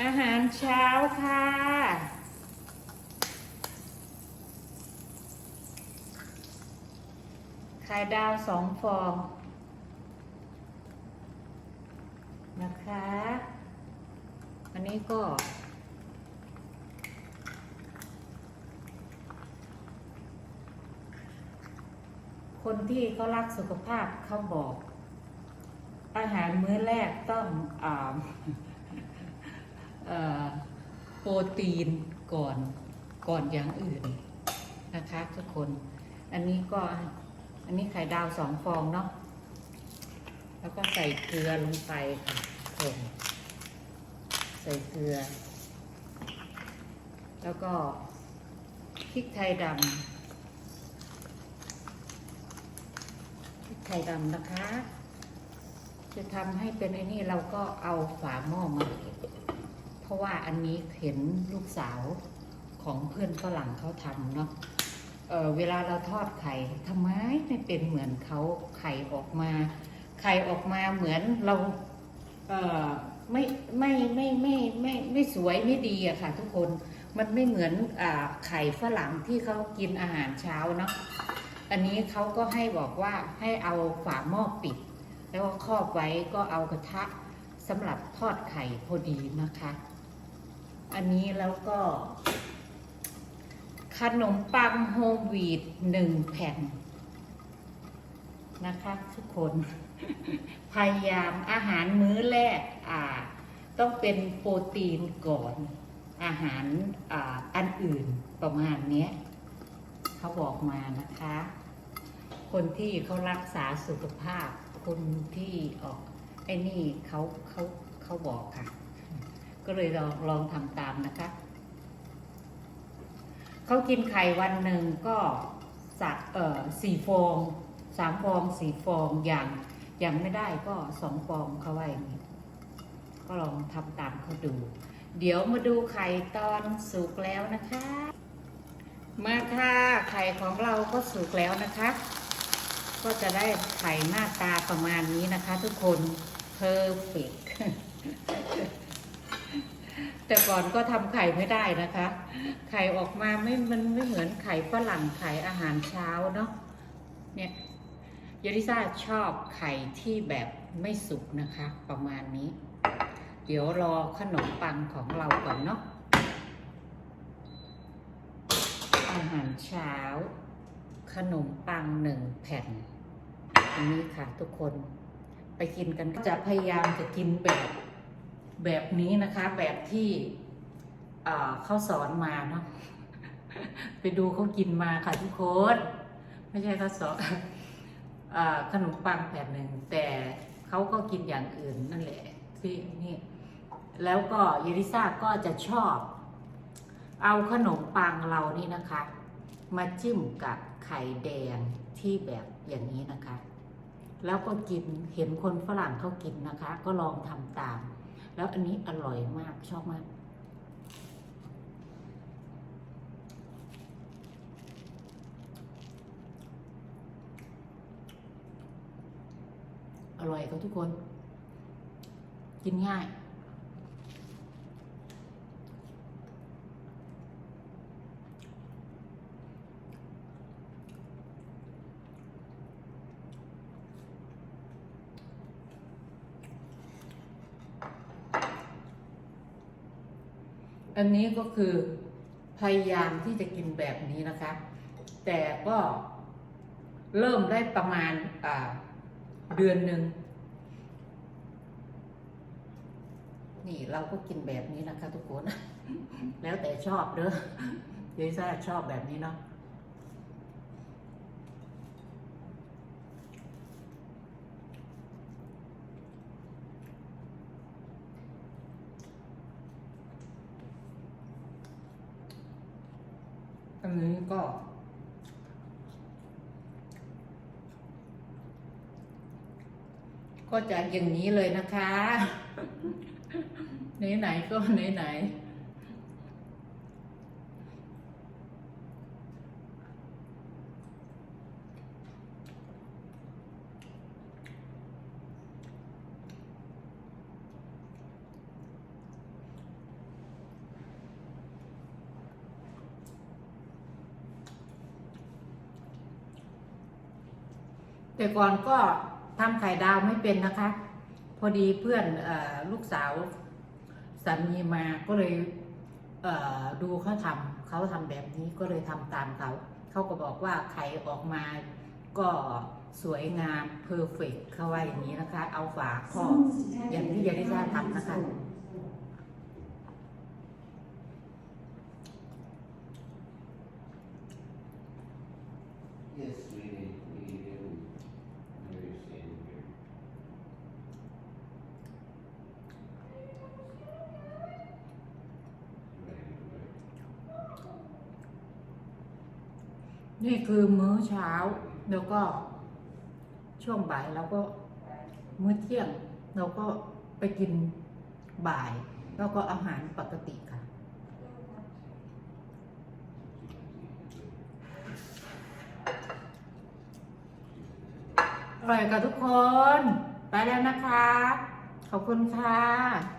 อาหารเช้าค่ะ ไข่ดาวสองฟอง นะคะ อันนี้ก็คนที่เขารักสุขภาพเขาบอก อาหารมื้อแรกต้องอาเอ่อ โปรตีนก่อนก่อนอย่างอื่นนะคะทุกคน อันนี้ก็อันนี้ไข่ดาวสองฟองเนาะแล้วก็ใส่เกลือลงไปค่ะคนใส่เกลือ แล้วก็พริกไทยดำพริกไทยดำนะคะ จะทำให้เป็นไอ้นี่เราก็เอาฝาหม้อมาเราะว่าอันนี้เห็นลูกสาวของเพื่อนฝรั่งเขาทำเนาะเเวลาเราทอดไข่ทำไมไม่เป็นเหมือนเขาไข่ออกมา ไข่ออกมาเหมือนเราเไม่ไม่ไม่ไม่ไม่ไม่สวยไม่ดีอะค่ะทุกคนมันไม่เหมือนอไข่ฝรั่งที่เขากินอาหารเช้าเนาะอันนี้เขาก็ให้บอกว่าให้เอาฝาหม้อปิด แล้วก็ครอบไว้ก็เอากระทะสำหรับทอดไข่พอดีนะคะ อันนี้แล้วก็ขนมปังโฮมวีดหนึ่งแผ่น นะคะทุกคน พยายามอาหารมื้อแรกอ่า ต้องเป็นโปรตีนก่อน อาหารอ่าอันอื่นประมาณนี้เขาบอกมานะคะ คนที่เขารักษาสุขภาพ คนที่ออกไอ้นี่เขาเขาเขาบอกค่ะ ก็เลยลองลองทำตามนะคะ เขากินไข่วันหนึ่งก็สักเอ่อสี่ฟองสามฟองสี่ฟองอย่างอยังไม่ได้ก็สองฟองเขาว่าอย่างนี้ ก็ลองทำตามเขาดู เดี๋ยวมาดูไข่ตอนสุกแล้วนะคะ มาค่ะไข่ของเราก็สุกแล้วนะคะ ก็จะได้ไข่หน้าตาประมาณนี้นะคะ ทุกคนเพอร์เฟก แต่ก่อนก็ทำไข่ไม่ได้นะคะ ไข่ออกมาไม่ มันไม่เหมือนไข่ฝรั่งไข่อาหารเช้าเนาะ เนี่ยยาริซาชอบไข่ที่แบบไม่สุกนะคะ ประมาณนี้ เดี๋ยวรอขนมปังของเราก่อนเนาะ อาหารเช้า ขนมปังหนึ่งแผ่นอันนี้ค่ะทุกคน ไปกินกันจะพยายามจะกินแบบ แบบนี้นะคะแบบที่เขาสอนมาเนาะไปดูเขากินมาค่ะทุกคน ไม่ใช่เขาสอนอขนมปังแผ่นหนึ่งแต่เขาก็กินอย่างอื่นนั่นแหละที่นี่แล้วก็ยูริซ่าก็จะชอบ เอาขนมปังเรานี่นะคะ มาจิ้มกับไข่แดงที่แบบอย่างนี้นะคะ แล้วก็กินเห็นคนฝรั่งเขากินนะคะ ก็ลองทำตาม แล้วอันนี้อร่อยมากชอบมาก อร่อยครับทุกคน กินง่าย อันนี้ก็คือพยายามที่จะกินแบบนี้นะคะ แต่ก็เริ่มได้ประมาณเดือนหนึ่งนี่เราก็กินแบบนี้นะคะทุกคน แล้วแต่ชอบเด้อเยซ่าชอบแบบนี้เนาะ อันนี้ก็ ก็จะอย่างนี้เลยนะคะ ไหนๆก็ไหนๆ แต่ก่อนก็ทำไข่ดาวไม่เป็นนะคะ พอดีเพื่อนอลูกสาวสามีมาก็เลยเดูเขาทำเขาทำแบบนี้ก็เลยทำตามเขา เขาก็บอกว่าไข่ออกมาก็สวยงามเพอร์เฟกเขาว่าอย่างนี้นะคะ เอาฝาครอบอย่างที่ยาริซาทำนะคะ นี่คือมื้อเช้า แล้วก็ช่วงบ่ายเราก็มื้อเที่ยง เราก็ไปกินบ่าย แล้วก็อาหารปกติค่ะ อร่อยกับทุกคน ไปแล้วนะคะ ขอบคุณค่ะ